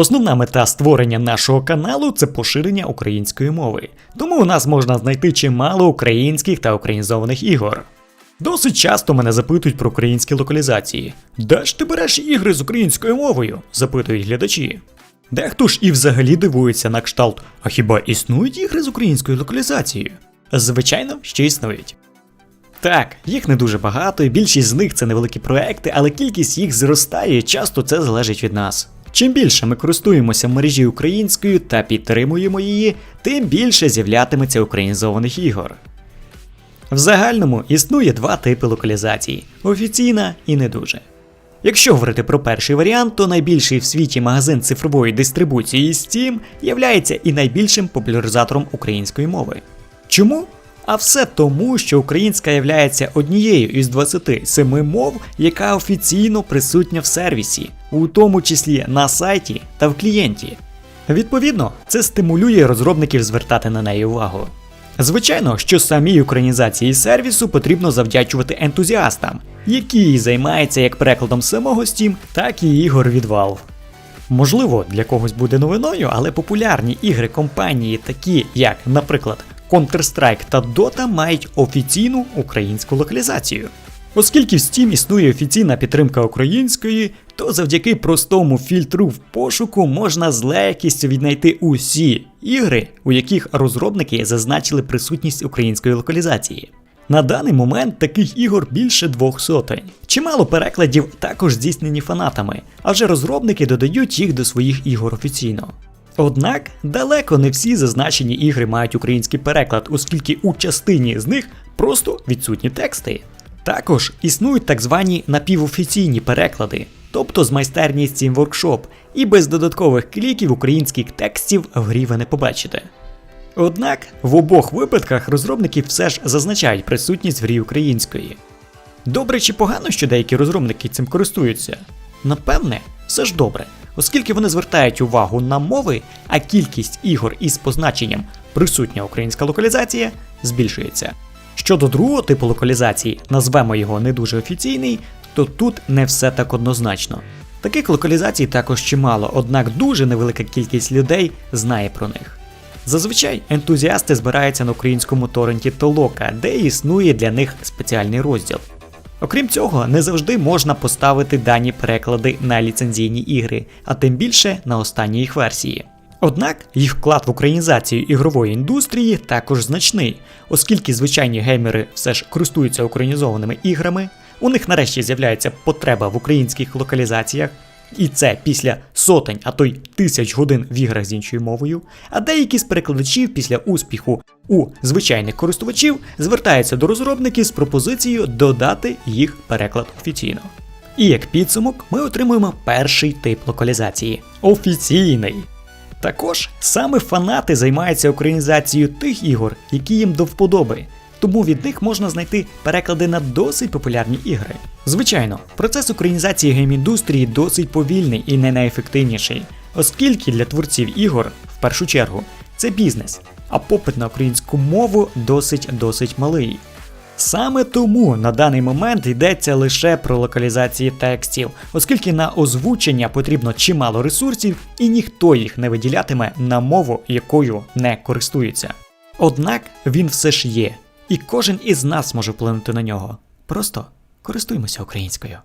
Основна мета створення нашого каналу це поширення української мови, тому у нас можна знайти чимало українських та українізованих ігор. Досить часто мене запитують про українські локалізації. Де ж ти береш ігри з українською мовою? запитують глядачі. Дехто ж і взагалі дивується на кшталт, а хіба існують ігри з українською локалізацією? Звичайно, що існують. Так, їх не дуже багато, і більшість з них це невеликі проекти, але кількість їх зростає, і часто це залежить від нас. Чим більше ми користуємося мережі українською та підтримуємо її, тим більше з'являтиметься українізованих ігор. В загальному існує два типи локалізацій офіційна і не дуже. Якщо говорити про перший варіант, то найбільший в світі магазин цифрової дистрибуції Steam являється і найбільшим популяризатором української мови. Чому? А все тому, що українська являється однією із 27 мов, яка офіційно присутня в сервісі, у тому числі на сайті та в клієнті. Відповідно, це стимулює розробників звертати на неї увагу. Звичайно, що самій українізації сервісу потрібно завдячувати ентузіастам, які займаються як перекладом самого Steam, так і ігор від Valve. Можливо, для когось буде новиною, але популярні ігри компанії, такі як, наприклад, Counter-Strike та Dota, мають офіційну українську локалізацію. Оскільки в Steam існує офіційна підтримка української, то завдяки простому фільтру в пошуку можна з легкістю віднайти усі ігри, у яких розробники зазначили присутність української локалізації. На даний момент таких ігор більше двох сотень. Чимало перекладів також здійснені фанатами, а вже розробники додають їх до своїх ігор офіційно. Однак далеко не всі зазначені ігри мають український переклад, оскільки у частині з них просто відсутні тексти. Також існують так звані напівофіційні переклади, тобто з майстерні Steam Workshop, і без додаткових кліків українських текстів в грі ви не побачите. Однак в обох випадках розробники все ж зазначають присутність в грі української. Добре чи погано, що деякі розробники цим користуються? Напевне, все ж добре, оскільки вони звертають увагу на мови, а кількість ігор із позначенням присутня українська локалізація збільшується. Щодо другого типу локалізації, назвемо його не дуже офіційний, то тут не все так однозначно. Таких локалізацій також чимало, однак дуже невелика кількість людей знає про них. Зазвичай ентузіасти збираються на українському торренті Толока, де існує для них спеціальний розділ. Окрім цього, не завжди можна поставити дані переклади на ліцензійні ігри, а тим більше на останні їх версії. Однак їх вклад в українізацію ігрової індустрії також значний, оскільки звичайні геймери все ж користуються українізованими іграми, у них нарешті з'являється потреба в українських локалізаціях, і це після сотень, а то й тисяч годин в іграх з іншою мовою. А деякі з перекладачів після успіху у звичайних користувачів звертаються до розробників з пропозицією додати їх переклад офіційно. І як підсумок, ми отримуємо перший тип локалізації офіційний. Також саме фанати займаються українізацією тих ігор, які їм до вподоби, тому від них можна знайти переклади на досить популярні ігри. Звичайно, процес українізації гейм-індустрії досить повільний і не найефективніший, оскільки для творців ігор, в першу чергу, це бізнес, а попит на українську мову досить досить малий. Саме тому на даний момент йдеться лише про локалізації текстів, оскільки на озвучення потрібно чимало ресурсів і ніхто їх не виділятиме на мову, якою не користується. Однак він все ж є, і кожен із нас може вплинути на нього. Просто користуймося українською.